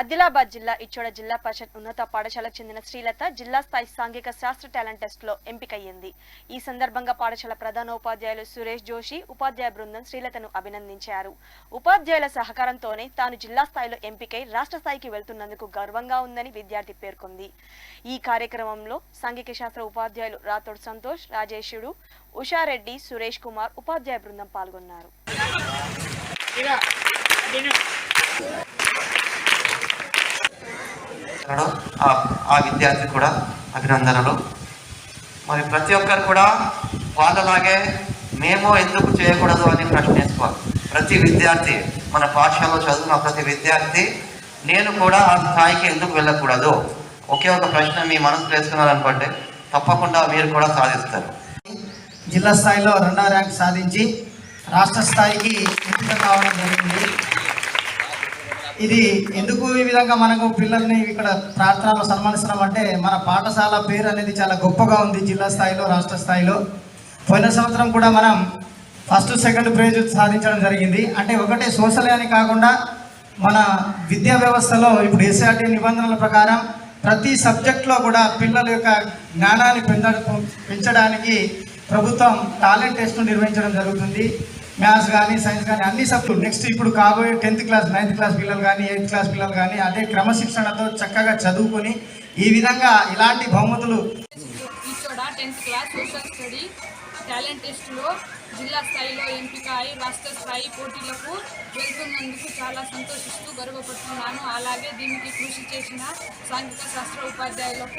ఆదిలాబాద్ జిల్లా ఇచ్చోడ జిల్లా పరిషత్ ఉన్నత పాఠశాలకు చెందిన శ్రీలత జిల్లా స్థాయి సాంఘిక శాస్త్ర టాలెంట్ టెస్ట్లో ఎంపికయ్యింది. ఈ సందర్భంగా పాఠశాల ప్రధానోపాధ్యాయులు సురేష్ జోషి ఉపాధ్యాయ బృందం శ్రీలతను అభినందించారు. ఉపాధ్యాయుల సహకారంతోనే తాను జిల్లా స్థాయిలో ఎంపికై రాష్ట్ర స్థాయికి వెళ్తున్నందుకు గర్వంగా ఉందని విద్యార్థి పేర్కొంది. ఈ కార్యక్రమంలో సాంఘిక శాస్త్ర ఉపాధ్యాయులు రాథోడ్ సంతోష్ రాజేశుడు ఉషారెడ్డి సురేష్ కుమార్ ఉపాధ్యాయ బృందం పాల్గొన్నారు. ఉన్నాడో ఆ విద్యార్థి కూడా అభినందనలు. మరి ప్రతి ఒక్కరు కూడా వాళ్ళలాగే మేము ఎందుకు చేయకూడదు అని ప్రశ్నించుకోవాలి ప్రతి విద్యార్థి మన పాఠశాలలో చదువుతున్న ప్రతి విద్యార్థి నేను కూడా ఆ స్థాయికి ఎందుకు వెళ్ళకూడదు? ఒకే ఒక ప్రశ్న మీ మనసు వేసుకున్నారనుకోండి తప్పకుండా మీరు కూడా సాధిస్తారు. జిల్లా స్థాయిలో రెండవ ర్యాంక్ సాధించి రాష్ట్ర స్థాయికి ఎంపిక కావడం జరిగింది. ఇది ఎందుకు ఈ విధంగా మనకు పిల్లల్ని ఇక్కడ ప్రార్థనలో సన్మానిస్తున్నాం అంటే మన పాఠశాల పేరు అనేది చాలా గొప్పగా ఉంది జిల్లా స్థాయిలో రాష్ట్ర స్థాయిలో. పోయిన సంవత్సరం కూడా మనం ఫస్ట్ సెకండ్ ప్రైజ్ సాధించడం జరిగింది. అంటే ఒకటే సోషల్ అని కాకుండా మన విద్యా వ్యవస్థలో ఇప్పుడు ఎస్ఆర్టీ నిబంధనల ప్రకారం ప్రతి సబ్జెక్ట్లో కూడా పిల్లల యొక్క జ్ఞానాన్ని పెంచ పెంచడానికి ప్రభుత్వం టాలెంట్ టెస్ట్ను నిర్వహించడం జరుగుతుంది. మ్యాథ్స్ కానీ సైన్స్ కానీ అన్ని సబ్జెక్టులు. నెక్స్ట్ ఇప్పుడు కాబోయే టెన్త్ క్లాస్ నైన్త్ క్లాస్ పిల్లలు కానీ ఎయిత్ క్లాస్ పిల్లలు కానీ అదే క్రమశిక్షణతో చక్కగా చదువుకొని ఈ విధంగా ఇలాంటి బహుమతులు ఈచోడ tenth class social study talent టెస్ట్లో జిల్లా స్థాయిలో ఎంపిక అయి రాష్ట్ర స్థాయి పోటీలకు వెళ్తున్నందుకు చాలా సంతోషిస్తూ గర్వపడుతున్నాను. అలాగే దీనికి కృషి చేసిన సాంఘిక శాస్త్ర ఉపాధ్యాయులకు